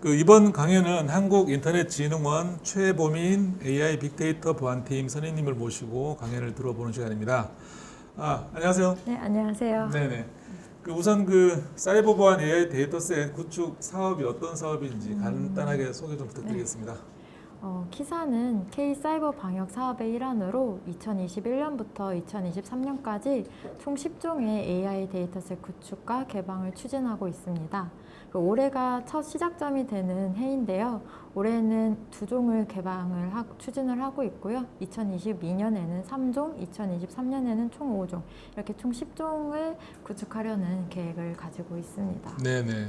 그 이번 강연은 한국인터넷진흥원 최보민 AI 빅데이터 보안팀 선생님을 모시고 강연을 들어보는 시간입니다. 아, 안녕하세요. 네, 안녕하세요. 네네. 그 우선 그 사이버 보안 AI 데이터셋 구축 사업이 어떤 사업인지 간단하게 소개 좀 부탁드리겠습니다. 어, 키사는 K 사이버 방역 사업의 일환으로 2021년부터 2023년까지 총 10종의 AI 데이터셋 구축과 개방을 추진하고 있습니다. 그 올해가 첫 시작점이 되는 해인데요. 올해는 두 종을 개방을 하, 추진을 하고 있고요. 2022년에는 3종, 2023년에는 총 5종, 이렇게 총 10종을 구축하려는 계획을 가지고 있습니다. 네네.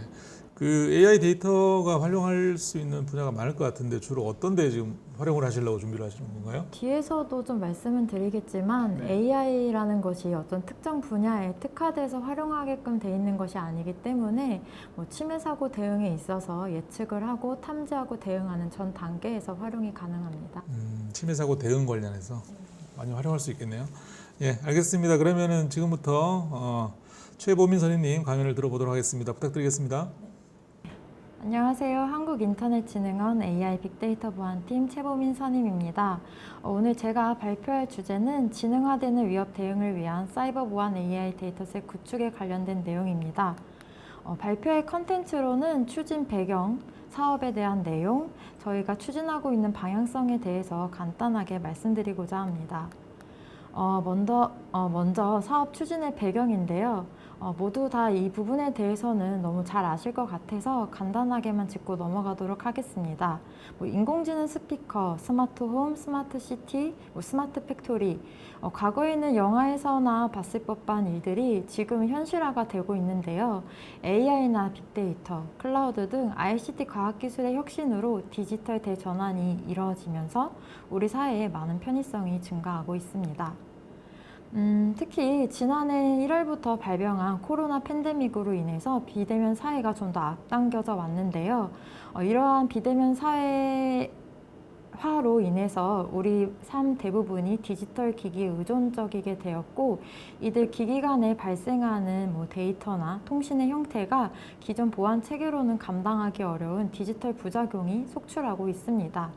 그 AI 데이터가 활용할 수 있는 분야가 많을 것 같은데 주로 어떤 데 지금 활용을 하시려고 준비를 하시는 건가요? 뒤에서도 좀 말씀은 드리겠지만 네. AI라는 것이 어떤 특정 분야에 특화돼서 활용하게끔 돼 있는 것이 아니기 때문에 뭐 침해 사고 대응에 있어서 예측을 하고 탐지하고 대응하는 전 단계에서 활용이 가능합니다. 음, 침해 사고 대응 관련해서 많이 활용할 수 있겠네요. 예, 알겠습니다. 그러면은 지금부터 어, 최보민 선생님 강연을 들어보도록 하겠습니다. 부탁드리겠습니다. 안녕하세요. 한국인터넷진흥원 AI 빅데이터 보안팀 최보민 선임입니다. 어, 오늘 제가 발표할 주제는 지능화되는 위협 대응을 위한 사이버 보안 AI 데이터셋 구축에 관련된 내용입니다. 어, 발표의 컨텐츠로는 추진 배경, 사업에 대한 내용, 저희가 추진하고 있는 방향성에 대해서 간단하게 말씀드리고자 합니다. 어, 먼저, 어, 먼저 사업 추진의 배경인데요. 어, 모두 다 이 부분에 대해서는 너무 잘 아실 것 같아서 간단하게만 짚고 넘어가도록 하겠습니다. 뭐 인공지능 스피커, 스마트 홈, 스마트 시티, 뭐 스마트 팩토리. 어, 과거에는 영화에서나 봤을 법한 일들이 지금 현실화가 되고 있는데요. AI나 빅데이터, 클라우드 등 ICT 과학기술의 혁신으로 디지털 대전환이 이루어지면서 우리 사회에 많은 편의성이 증가하고 있습니다. 음, 특히 지난해 1월부터 발병한 코로나 팬데믹으로 인해서 비대면 사회가 좀 더 앞당겨져 왔는데요. 어, 이러한 비대면 사회 화로 인해서 우리 삶 대부분이 디지털 기기에 의존적이게 되었고, 이들 기기 간에 발생하는 뭐 데이터나 통신의 형태가 기존 보안 체계로는 감당하기 어려운 디지털 부작용이 속출하고 있습니다.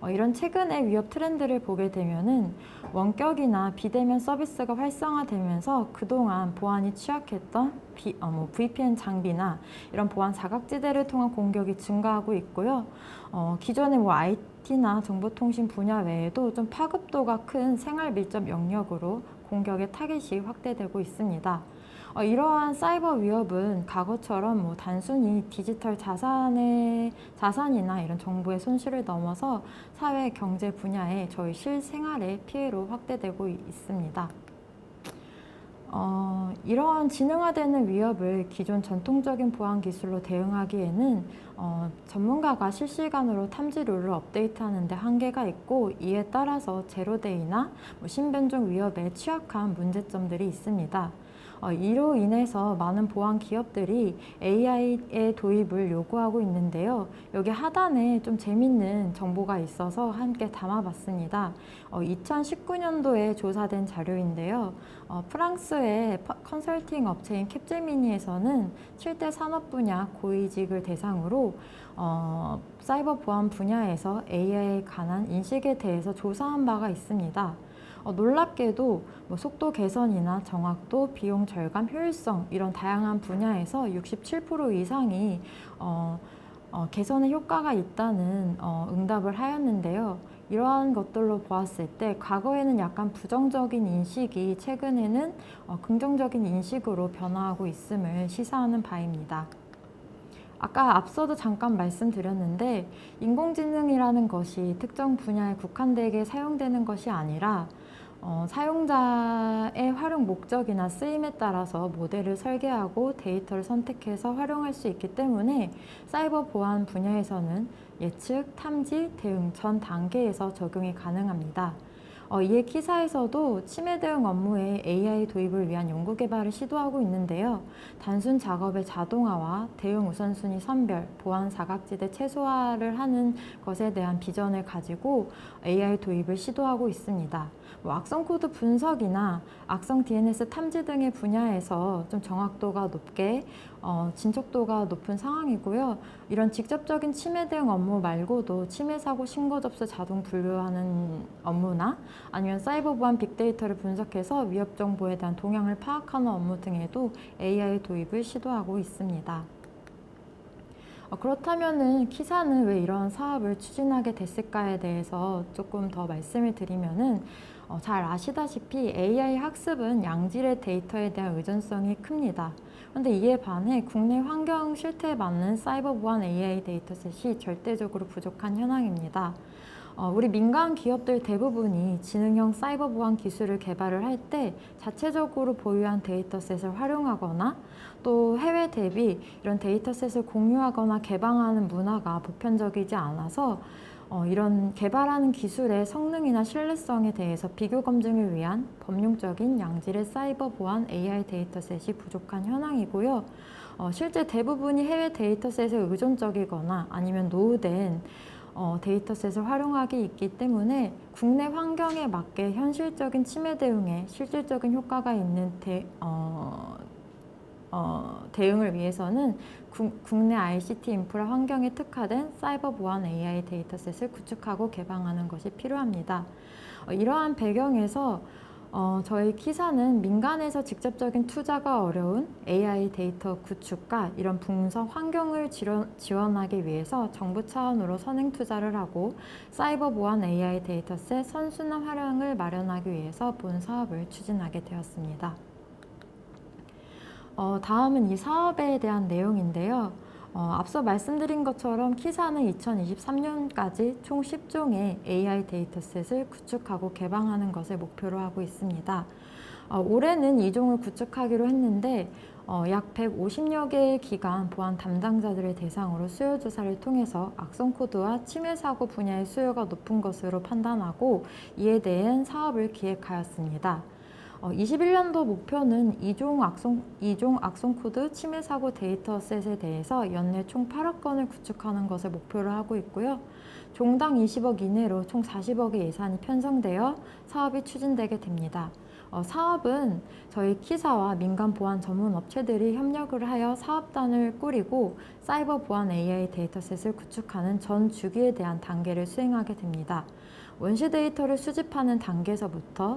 어, 이런 최근의 위협 트렌드를 보게 되면은 원격이나 비대면 서비스가 활성화되면서 그동안 보안이 취약했던 비, 어, 뭐 VPN 장비나 이런 보안 사각지대를 통한 공격이 증가하고 있고요. 어, 기존의 뭐 IT나 정보통신 분야 외에도 좀 파급도가 큰 생활 밀접 영역으로 공격의 타겟이 확대되고 있습니다. 어, 이러한 사이버 위협은 과거처럼 뭐 단순히 디지털 자산의 자산이나 이런 정보의 손실을 넘어서 사회 경제 분야에 저희 실생활의 피해로 확대되고 이- 있습니다. 어, 이러한 지능화되는 위협을 기존 전통적인 보안 기술로 대응하기에는 어, 전문가가 실시간으로 탐지 룰을 업데이트하는 데 한계가 있고 이에 따라서 제로데이나 뭐 신변종 위협에 취약한 문제점들이 있습니다. 어, 이로 인해서 많은 보안 기업들이 AI의 도입을 요구하고 있는데요. 여기 하단에 좀 재밌는 정보가 있어서 함께 담아봤습니다. 어, 2019년도에 조사된 자료인데요. 어, 프랑스의 퍼- 컨설팅 업체인 캡제미니에서는 7대 산업 분야 고위직을 대상으로 어, 사이버 보안 분야에서 AI에 관한 인식에 대해서 조사한 바가 있습니다. 어, 놀랍게도 뭐 속도 개선이나 정확도, 비용 절감, 효율성 이런 다양한 분야에서 67% 이상이 어, 어, 개선의 효과가 있다는 어, 응답을 하였는데요. 이러한 것들로 보았을 때 과거에는 약간 부정적인 인식이 최근에는 어, 긍정적인 인식으로 변화하고 있음을 시사하는 바입니다. 아까 앞서도 잠깐 말씀드렸는데 인공지능이라는 것이 특정 분야에 국한되게 사용되는 것이 아니라 어, 사용자의 활용 목적이나 쓰임에 따라서 모델을 설계하고 데이터를 선택해서 활용할 수 있기 때문에 사이버 보안 분야에서는 예측, 탐지, 대응 전 단계에서 적용이 가능합니다. 어, 이에 키사에서도 치매 대응 업무에 AI 도입을 위한 연구 개발을 시도하고 있는데요. 단순 작업의 자동화와 대응 우선순위 선별, 보안 사각지대 최소화를 하는 것에 대한 비전을 가지고 AI 도입을 시도하고 있습니다. 뭐 악성 코드 분석이나 악성 DNS 탐지 등의 분야에서 좀 정확도가 높게 어, 진척도가 높은 상황이고요. 이런 직접적인 침해 대응 업무 말고도 침해 사고 신고 접수 자동 분류하는 업무나 아니면 사이버 보안 빅데이터를 분석해서 위협 정보에 대한 동향을 파악하는 업무 등에도 AI 도입을 시도하고 있습니다. 어, 그렇다면은 키사는 왜 이런 사업을 추진하게 됐을까에 대해서 조금 더 말씀을 드리면은 어, 잘 아시다시피 AI 학습은 양질의 데이터에 대한 의존성이 큽니다. 그런데 이에 반해 국내 환경 실태에 맞는 사이버 보안 AI 데이터셋이 절대적으로 부족한 현황입니다. 어, 우리 민간 기업들 대부분이 지능형 사이버 보안 기술을 개발을 할 때 자체적으로 보유한 데이터셋을 활용하거나 또 해외 대비 이런 데이터셋을 공유하거나 개방하는 문화가 보편적이지 않아서 어, 이런 개발하는 기술의 성능이나 신뢰성에 대해서 비교 검증을 위한 법률적인 양질의 사이버 보안 AI 데이터셋이 부족한 현황이고요. 어, 실제 대부분이 해외 데이터셋에 의존적이거나 아니면 노후된 어, 데이터셋을 활용하기 있기 때문에 국내 환경에 맞게 현실적인 침해 대응에 실질적인 효과가 있는 대, 어, 어, 대응을 위해서는 구- 국내 ICT 인프라 환경에 특화된 사이버 보안 AI 데이터셋을 구축하고 개방하는 것이 필요합니다. 어, 이러한 배경에서 어, 저희 키사는 민간에서 직접적인 투자가 어려운 AI 데이터 구축과 이런 분석 환경을 지원, 지원하기 위해서 정부 차원으로 선행 투자를 하고 사이버 보안 AI 데이터셋 선순환 활용을 마련하기 위해서 본 사업을 추진하게 되었습니다. 어, 다음은 이 사업에 대한 내용인데요. 어, 앞서 말씀드린 것처럼 키사는 2023년까지 총 10종의 AI 데이터셋을 구축하고 개방하는 것을 목표로 하고 있습니다. 어, 올해는 2종을 구축하기로 했는데 어, 약 150여 개의 기관 보안 담당자들을 대상으로 수요 조사를 통해서 악성 코드와 침해 사고 분야의 수요가 높은 것으로 판단하고 이에 대한 사업을 기획하였습니다. 어, 21년도 목표는 이종 악성, 이종 악성 코드 침해 사고 데이터셋에 대해서 연내 총 8억 건을 구축하는 것을 목표로 하고 있고요. 종당 20억 이내로 총 40억의 예산이 편성되어 사업이 추진되게 됩니다. 어, 사업은 저희 키사와 민간 보안 전문 업체들이 협력을 하여 사업단을 꾸리고 사이버 보안 AI 데이터셋을 구축하는 전 주기에 대한 단계를 수행하게 됩니다. 원시 데이터를 수집하는 단계에서부터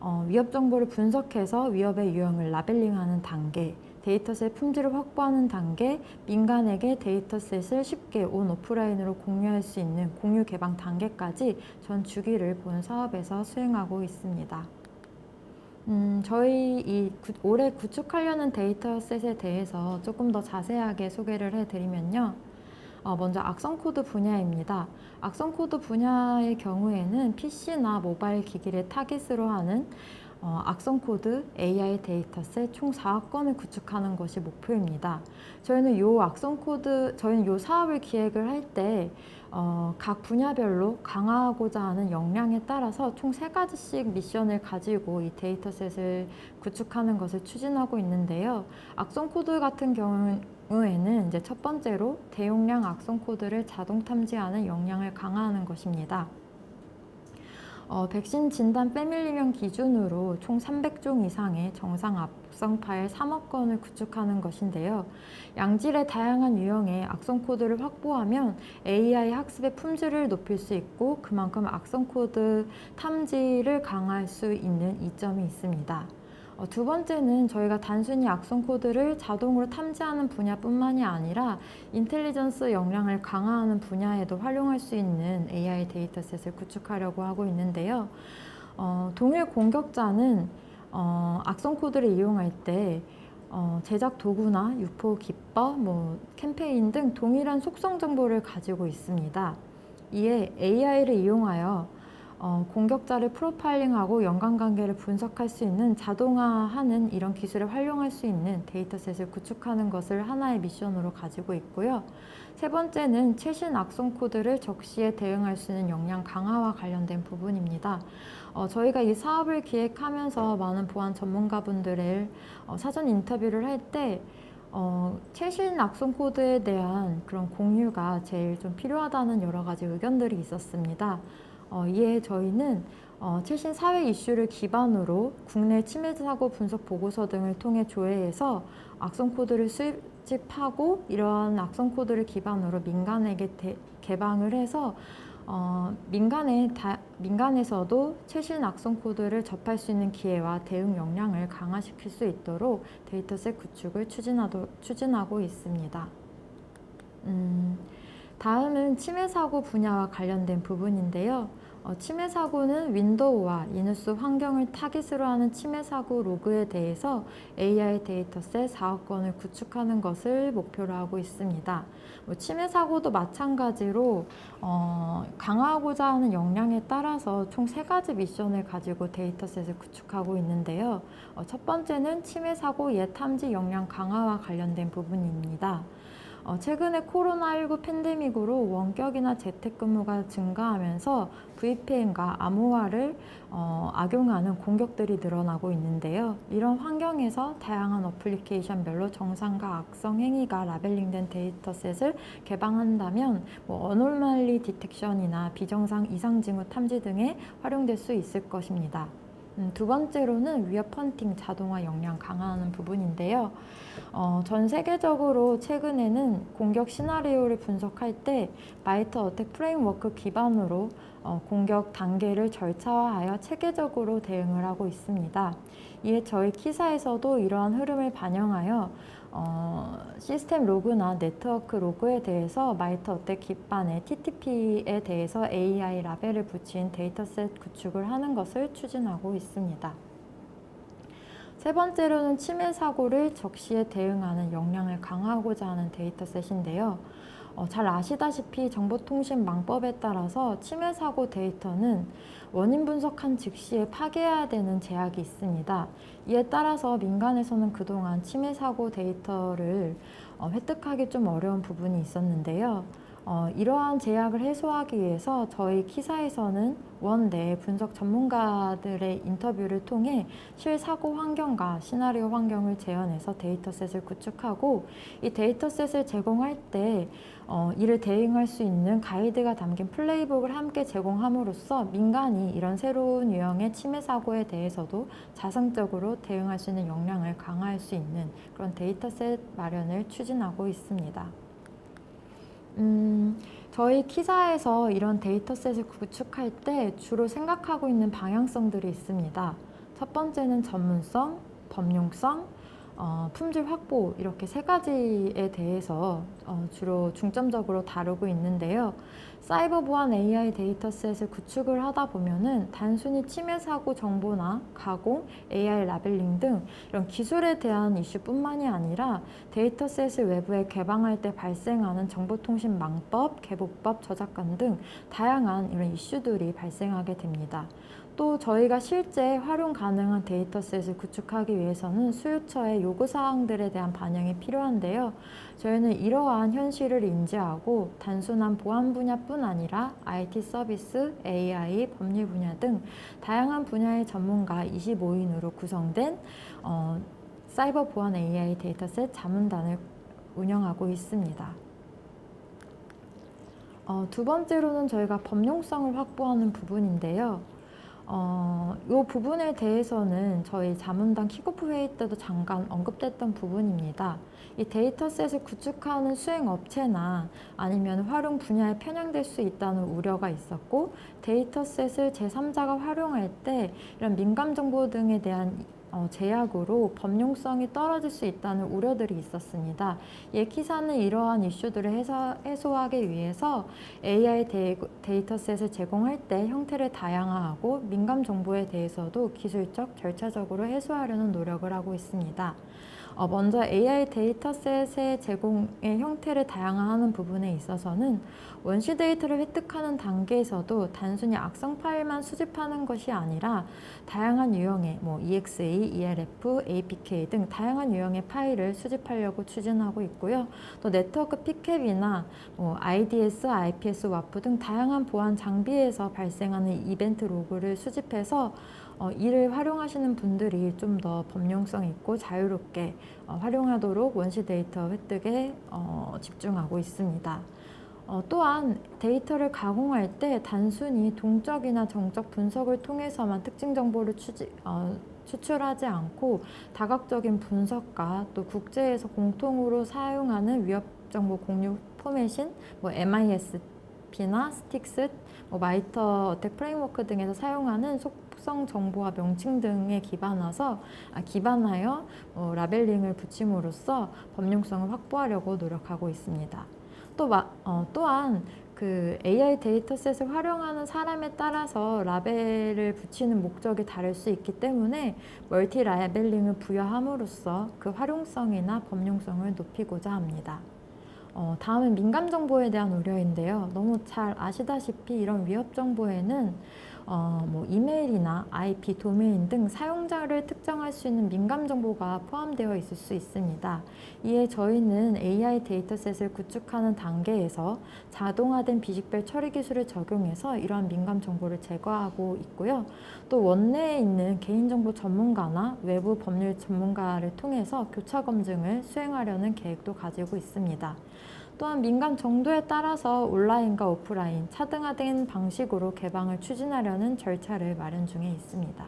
어, 위협 정보를 분석해서 위협의 유형을 라벨링하는 단계, 데이터셋 품질을 확보하는 단계, 민간에게 데이터셋을 쉽게 온 오프라인으로 공유할 수 있는 공유 개방 단계까지 전 주기를 본 사업에서 수행하고 있습니다. 음, 저희 이 구- 올해 구축하려는 데이터셋에 대해서 조금 더 자세하게 소개를 해드리면요. 어, 먼저 악성 코드 분야입니다. 악성 코드 분야의 경우에는 PC나 모바일 기기를 타깃으로 하는 어, 악성 코드 AI 데이터셋 총 4억 건을 구축하는 것이 목표입니다. 저희는 이 악성 코드, 저희는 이 사업을 기획을 할때 어, 각 분야별로 강화하고자 하는 역량에 따라서 총 세 가지씩 미션을 가지고 이 데이터셋을 구축하는 것을 추진하고 있는데요. 악성 코드 같은 경우 에는 이제 첫 번째로 대용량 악성 코드를 자동 탐지하는 역량을 강화하는 것입니다. 어, 백신 진단 패밀리명 기준으로 총 300종 이상의 정상 악성 파일 3억 건을 구축하는 것인데요. 양질의 다양한 유형의 악성 코드를 확보하면 AI 학습의 품질을 높일 수 있고 그만큼 악성 코드 탐지를 강화할 수 있는 이점이 있습니다. 어, 두 번째는 저희가 단순히 악성 코드를 자동으로 탐지하는 분야뿐만이 아니라 인텔리전스 역량을 강화하는 분야에도 활용할 수 있는 AI 데이터셋을 구축하려고 하고 있는데요. 어, 동일 공격자는 어, 악성 코드를 이용할 때 어, 제작 도구나 유포 기법, 뭐 캠페인 등 동일한 속성 정보를 가지고 있습니다. 이에 AI를 이용하여 어, 공격자를 프로파일링하고 연관관계를 분석할 수 있는 자동화하는 이런 기술을 활용할 수 있는 데이터셋을 구축하는 것을 하나의 미션으로 가지고 있고요. 세 번째는 최신 악성 코드를 적시에 대응할 수 있는 역량 강화와 관련된 부분입니다. 어, 저희가 이 사업을 기획하면서 많은 보안 전문가분들을 어, 사전 인터뷰를 할때 어, 최신 악성 코드에 대한 그런 공유가 제일 좀 필요하다는 여러 가지 의견들이 있었습니다. 어, 이에 저희는 어, 최신 사회 이슈를 기반으로 국내 침해 사고 분석 보고서 등을 통해 조회해서 악성 코드를 수집하고 이러한 악성 코드를 기반으로 민간에게 대- 개방을 해서 어, 민간에 다, 민간에서도 최신 악성 코드를 접할 수 있는 기회와 대응 역량을 강화시킬 수 있도록 데이터셋 구축을 추진하도, 추진하고 있습니다. 음, 다음은 침해 사고 분야와 관련된 부분인데요. 어, 침해 사고는 윈도우와 리눅스 환경을 타깃으로 하는 침해 사고 로그에 대해서 AI 데이터셋 4억 건을 구축하는 것을 목표로 하고 있습니다. 뭐 침해 사고도 마찬가지로 어, 강화하고자 하는 역량에 따라서 총세 가지 미션을 가지고 데이터셋을 구축하고 있는데요. 어, 첫 번째는 침해 사고 예 탐지 역량 강화와 관련된 부분입니다. 어, 최근에 코로나19 팬데믹으로 원격이나 재택근무가 증가하면서 VPN과 암호화를 어, 악용하는 공격들이 늘어나고 있는데요. 이런 환경에서 다양한 어플리케이션별로 정상과 악성 행위가 라벨링된 데이터셋을 개방한다면 뭐 어놀말리 디텍션이나 비정상 이상 징후 탐지 등에 활용될 수 있을 것입니다. 음, 두 번째로는 위협 펀팅 자동화 역량 강화하는 부분인데요. 어, 전 세계적으로 최근에는 공격 시나리오를 분석할 때 마이트 어택 프레임워크 기반으로 어, 공격 단계를 절차화하여 체계적으로 대응을 하고 있습니다. 이에 저희 키사에서도 이러한 흐름을 반영하여 어, 시스템 로그나 네트워크 로그에 대해서 마이트 어택 기반의 TTP에 대해서 AI 라벨을 붙인 데이터셋 구축을 하는 것을 추진하고 있습니다. 세 번째로는 침해 사고를 적시에 대응하는 역량을 강화하고자 하는 데이터셋인데요. 어, 잘 아시다시피 정보통신망법에 따라서 침해 사고 데이터는 원인 분석한 즉시에 파괴해야 되는 제약이 있습니다. 이에 따라서 민간에서는 그동안 침해 사고 데이터를 어, 획득하기 좀 어려운 부분이 있었는데요. 어, 이러한 제약을 해소하기 위해서 저희 키사에서는 원내 분석 전문가들의 인터뷰를 통해 실사고 환경과 시나리오 환경을 재현해서 데이터셋을 구축하고 이 데이터셋을 제공할 때 어, 이를 대응할 수 있는 가이드가 담긴 플레이북을 함께 제공함으로써 민간이 이런 새로운 유형의 침해 사고에 대해서도 자성적으로 대응할 수 있는 역량을 강화할 수 있는 그런 데이터셋 마련을 추진하고 있습니다. 음, 저희 키사에서 이런 데이터셋을 구축할 때 주로 생각하고 있는 방향성들이 있습니다. 첫 번째는 전문성, 법용성, 어, 품질 확보 이렇게 세 가지에 대해서 어, 주로 중점적으로 다루고 있는데요. 사이버 보안 AI 데이터셋을 구축을 하다 보면은 단순히 침해 사고 정보나 가공, AI 라벨링 등 이런 기술에 대한 이슈뿐만이 아니라 데이터셋을 외부에 개방할 때 발생하는 정보통신 망법, 개보법, 저작권 등 다양한 이런 이슈들이 발생하게 됩니다. 또 저희가 실제 활용 가능한 데이터셋을 구축하기 위해서는 수요처의 요구사항들에 대한 반영이 필요한데요. 저희는 이러한 현실을 인지하고 단순한 보안 분야뿐 아니라 IT 서비스, AI, 법률 분야 등 다양한 분야의 전문가 25인으로 구성된 어, 사이버 보안 AI 데이터셋 자문단을 운영하고 있습니다. 어, 두 번째로는 저희가 법용성을 확보하는 부분인데요. 어, 이 부분에 대해서는 저희 자문단 킥오프 회의 때도 잠깐 언급됐던 부분입니다. 이 데이터셋을 구축하는 수행 업체나 아니면 활용 분야에 편향될 수 있다는 우려가 있었고 데이터셋을 제3자가 활용할 때 이런 민감 정보 등에 대한 어, 제약으로 법용성이 떨어질 수 있다는 우려들이 있었습니다. 예 키사는 이러한 이슈들을 해소, 해소하기 위해서 AI 데이, 데이터셋을 제공할 때 형태를 다양화하고 민감 정보에 대해서도 기술적, 절차적으로 해소하려는 노력을 하고 있습니다. 어, 먼저 AI 데이터셋의 제공의 형태를 다양화하는 부분에 있어서는 원시 데이터를 획득하는 단계에서도 단순히 악성 파일만 수집하는 것이 아니라 다양한 유형의 뭐 EXE, ELF, APK 등 다양한 유형의 파일을 수집하려고 추진하고 있고요. 또 네트워크 피캡이나 뭐 IDS, IPS, 와프 등 다양한 보안 장비에서 발생하는 이벤트 로그를 수집해서 어, 이를 활용하시는 분들이 좀 더 범용성 있고 자유롭게 어, 활용하도록 원시 데이터 획득에 어, 집중하고 있습니다. 어, 또한 데이터를 가공할 때 단순히 동적이나 정적 분석을 통해서만 특징 정보를 추지, 어, 추출하지 않고 다각적인 분석과 또 국제에서 공통으로 사용하는 위협 정보 공유 포맷인 뭐 MISP나 스틱스, 뭐 마이터 어택 프레임워크 등에서 사용하는 속 성 정보와 명칭 등에 기반해서 아, 기반하여 어, 라벨링을 붙임으로써 범용성을 확보하려고 노력하고 있습니다. 또 마, 어, 또한 그 AI 데이터셋을 활용하는 사람에 따라서 라벨을 붙이는 목적이 다를 수 있기 때문에 멀티 라벨링을 부여함으로써 그 활용성이나 범용성을 높이고자 합니다. 어, 다음은 민감 정보에 대한 우려인데요. 너무 잘 아시다시피 이런 위협 정보에는 어, 뭐 이메일이나 IP, 도메인 등 사용자를 특정할 수 있는 민감 정보가 포함되어 있을 수 있습니다. 이에 저희는 AI 데이터셋을 구축하는 단계에서 자동화된 비식별 처리 기술을 적용해서 이러한 민감 정보를 제거하고 있고요. 또 원내에 있는 개인정보 전문가나 외부 법률 전문가를 통해서 교차 검증을 수행하려는 계획도 가지고 있습니다. 또한 민감 정도에 따라서 온라인과 오프라인 차등화된 방식으로 개방을 추진하려는 절차를 마련 중에 있습니다.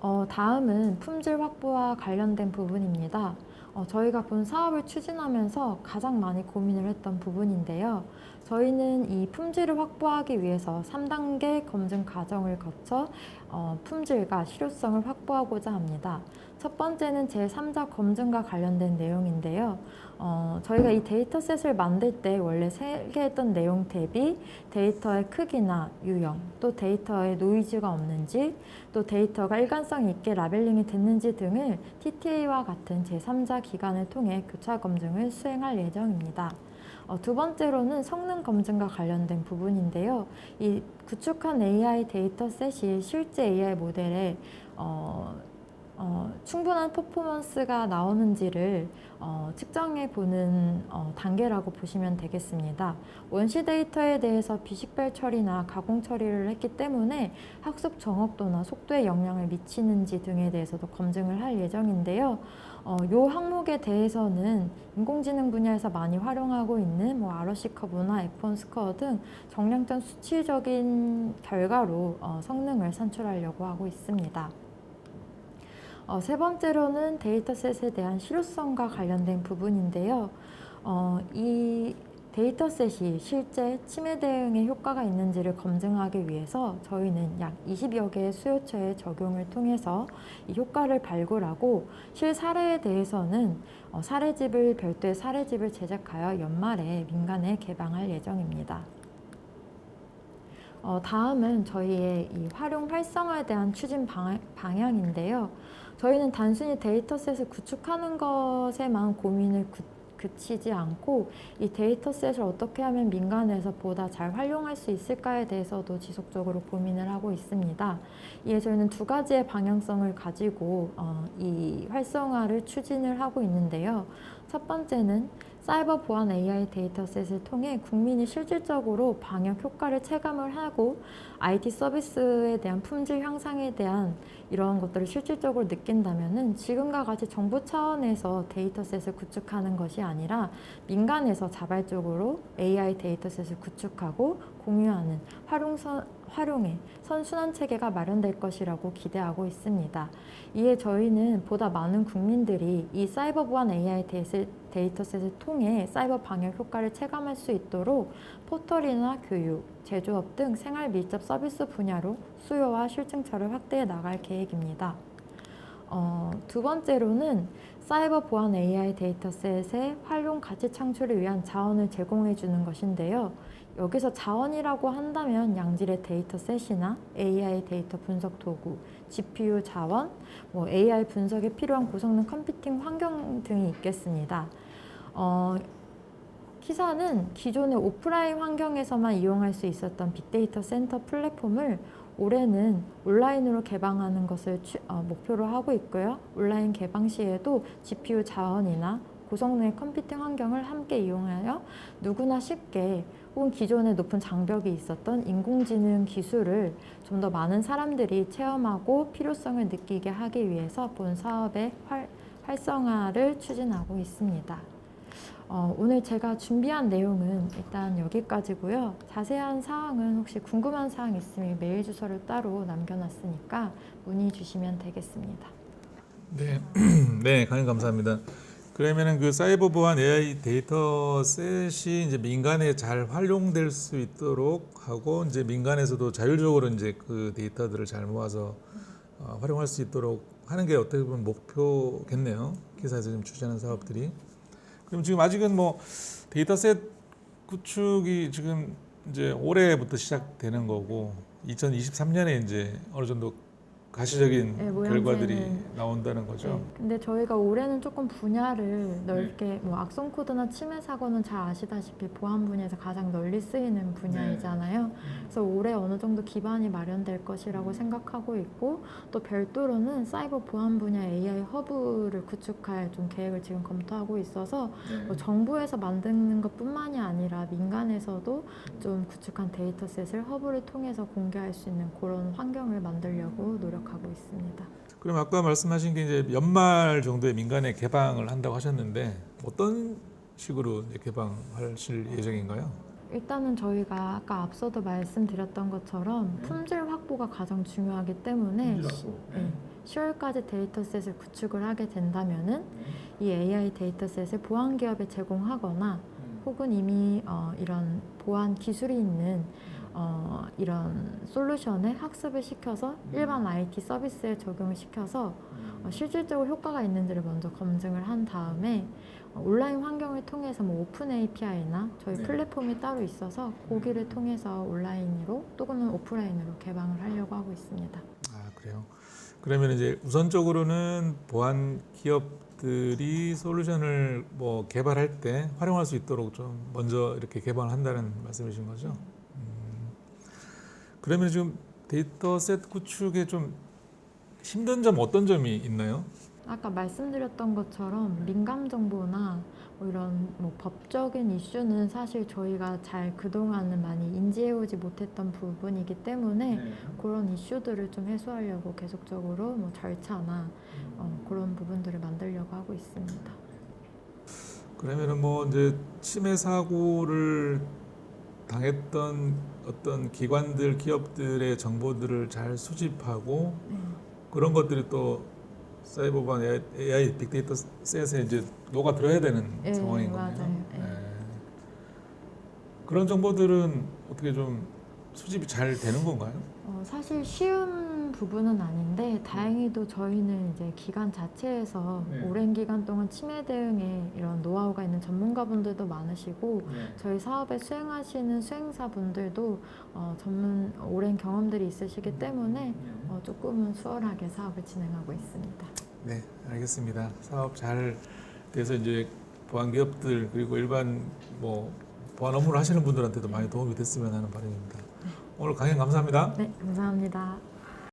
어, 다음은 품질 확보와 관련된 부분입니다. 어, 저희가 본 사업을 추진하면서 가장 많이 고민을 했던 부분인데요. 저희는 이 품질을 확보하기 위해서 3단계 검증 과정을 거쳐 어, 품질과 실효성을 확보하고자 합니다. 첫 번째는 제3자 검증과 관련된 내용인데요. 어, 저희가 이 데이터셋을 만들 때 원래 설계했던 내용 대비 데이터의 크기나 유형, 또 데이터에 노이즈가 없는지, 또 데이터가 일관성 있게 라벨링이 됐는지 등을 TTA와 같은 제3자 기관을 통해 교차 검증을 수행할 예정입니다. 어, 두 번째로는 성능 검증과 관련된 부분인데요. 이 구축한 AI 데이터셋이 실제 AI 모델에 어, 어, 충분한 퍼포먼스가 나오는지를 어, 측정해 보는 어, 단계라고 보시면 되겠습니다. 원시 데이터에 대해서 비식별 처리나 가공 처리를 했기 때문에 학습 정확도나 속도에 영향을 미치는지 등에 대해서도 검증을 할 예정인데요. 어, 요 항목에 대해서는 인공지능 분야에서 많이 활용하고 있는 뭐 ROC 커브나 F1 스코어 등 정량점 수치적인 결과로 어, 성능을 산출하려고 하고 있습니다. 어, 세 번째로는 데이터셋에 대한 실효성과 관련된 부분인데요. 어, 이 데이터셋이 실제 침해 대응에 효과가 있는지를 검증하기 위해서 저희는 약 20여 개의 수요처의 적용을 통해서 이 효과를 발굴하고 실 사례에 대해서는 어, 사례집을 별도의 사례집을 제작하여 연말에 민간에 개방할 예정입니다. 어, 다음은 저희의 이 활용 활성화에 대한 추진 방, 방향인데요. 저희는 단순히 데이터셋을 구축하는 것에만 고민을 구, 그치지 않고 이 데이터셋을 어떻게 하면 민간에서 보다 잘 활용할 수 있을까에 대해서도 지속적으로 고민을 하고 있습니다. 이에 저희는 두 가지의 방향성을 가지고 어, 이 활성화를 추진을 하고 있는데요. 첫 번째는 사이버 보안 AI 데이터셋을 통해 국민이 실질적으로 방역 효과를 체감을 하고 IT 서비스에 대한 품질 향상에 대한 이러한 것들을 실질적으로 느낀다면은 지금과 같이 정부 차원에서 데이터셋을 구축하는 것이 아니라 민간에서 자발적으로 AI 데이터셋을 구축하고 공유하는 활용선 활용의 선순환 체계가 마련될 것이라고 기대하고 있습니다. 이에 저희는 보다 많은 국민들이 이 사이버 보안 AI 데이터- 데이터셋을 통해 사이버 방역 효과를 체감할 수 있도록 포털이나 교육, 제조업 등 생활 밀접 서비스 분야로 수요와 실증처를 확대해 나갈 계획입니다. 어, 두 번째로는 사이버 보안 AI 데이터셋의 활용 가치 창출을 위한 자원을 제공해 주는 것인데요. 여기서 자원이라고 한다면 양질의 데이터셋이나 AI 데이터 분석 도구, GPU 자원, 뭐 AI 분석에 필요한 고성능 컴퓨팅 환경 등이 있겠습니다. 어, 키사는 기존의 오프라인 환경에서만 이용할 수 있었던 빅데이터 센터 플랫폼을 올해는 온라인으로 개방하는 것을 취- 어, 목표로 하고 있고요. 온라인 개방 시에도 GPU 자원이나 고성능의 컴퓨팅 환경을 함께 이용하여 누구나 쉽게 혹은 기존에 높은 장벽이 있었던 인공지능 기술을 좀 더 많은 사람들이 체험하고 필요성을 느끼게 하기 위해서 본 사업의 활, 활성화를 추진하고 있습니다. 어, 오늘 제가 준비한 내용은 일단 여기까지고요. 자세한 사항은 혹시 궁금한 사항 있으면 메일 주소를 따로 남겨놨으니까 문의 주시면 되겠습니다. 네, 네, 강연 감사합니다. 그러면은 그 사이버 보안 AI 데이터 셋이 이제 민간에 잘 활용될 수 있도록 하고 이제 민간에서도 자율적으로 이제 그 데이터들을 잘 모아서 어, 활용할 수 있도록 하는 게 어떻게 보면 목표겠네요. 기사에서 지금 추진하는 사업들이. 그럼 지금 아직은 뭐 데이터셋 구축이 지금 이제 올해부터 시작되는 거고 2023년에 이제 어느 정도 가시적인 네, 모양새는- 결과들이 나온다는 거죠. 네, 근데 저희가 올해는 조금 분야를 넓게 뭐 악성 코드나 침해 사고는 잘 아시다시피 보안 분야에서 가장 널리 쓰이는 분야이잖아요. 그래서 올해 어느 정도 기반이 마련될 것이라고 생각하고 있고 또 별도로는 사이버 보안 분야 AI 허브를 구축할 좀 계획을 지금 검토하고 있어서 뭐 정부에서 만드는 것뿐만이 아니라 민간에서도 좀 구축한 데이터셋을 허브를 통해서 공개할 수 있는 그런 환경을 만들려고 노력 하고 있습니다. 그럼 아까 말씀하신 게 이제 연말 정도에 민간에 개방을 한다고 하셨는데 어떤 식으로 개방하실 예정인가요? 일단은 저희가 아까 앞서도 말씀드렸던 것처럼 품질 확보가 가장 중요하기 때문에 네. 10월까지 데이터셋을 구축을 하게 된다면은 이 AI 데이터셋을 보안 기업에 제공하거나 혹은 이미 어, 이런 보안 기술이 있는 어, 이런 솔루션에 학습을 시켜서 일반 IT 서비스에 적용을 시켜서 어, 실질적으로 효과가 있는지를 먼저 검증을 한 다음에 어, 온라인 환경을 통해서 뭐 오픈 API나 저희 네. 플랫폼이 따로 있어서 거기를 통해서 온라인으로 또는 오프라인으로 개방을 하려고 하고 있습니다. 아 그래요. 그러면 이제 우선적으로는 보안 기업들이 솔루션을 뭐 개발할 때 활용할 수 있도록 좀 먼저 이렇게 개방을 한다는 말씀이신 거죠? 음, 그러면 지금 데이터셋 구축에 좀 힘든 점 어떤 점이 있나요? 아까 말씀드렸던 것처럼 민감 정보나 뭐 이런 뭐 법적인 이슈는 사실 저희가 잘 그동안은 많이 인지해오지 못했던 부분이기 때문에 그런 이슈들을 좀 해소하려고 계속적으로 뭐 절차나 어, 그런 부분들을 만들려고 하고 있습니다. 그러면은 뭐 이제 침해 사고를 당했던 어떤 기관들, 기업들의 정보들을 잘 수집하고 네. 그런 것들이 또 사이버반 AI, AI 빅데이터 셋에 이제 녹아 들어야 되는 예, 상황인 맞아요. 거네요. 예. 예. 그런 정보들은 어떻게 좀 수집이 잘 되는 건가요? 어, 사실 쉬운 부분은 아닌데 다행히도 저희는 이제 기관 자체에서 네. 오랜 기간 동안 침해 대응에 이런 노하우가 있는 전문가분들도 많으시고 저희 사업에 수행하시는 수행사분들도 어, 전문 오랜 경험들이 있으시기 때문에 어, 조금은 수월하게 사업을 진행하고 있습니다. 네, 알겠습니다. 사업 잘 돼서 이제 보안 기업들 그리고 일반 뭐 보안 업무를 하시는 분들한테도 많이 도움이 됐으면 하는 바람입니다. 오늘 강연 감사합니다. 네, 감사합니다.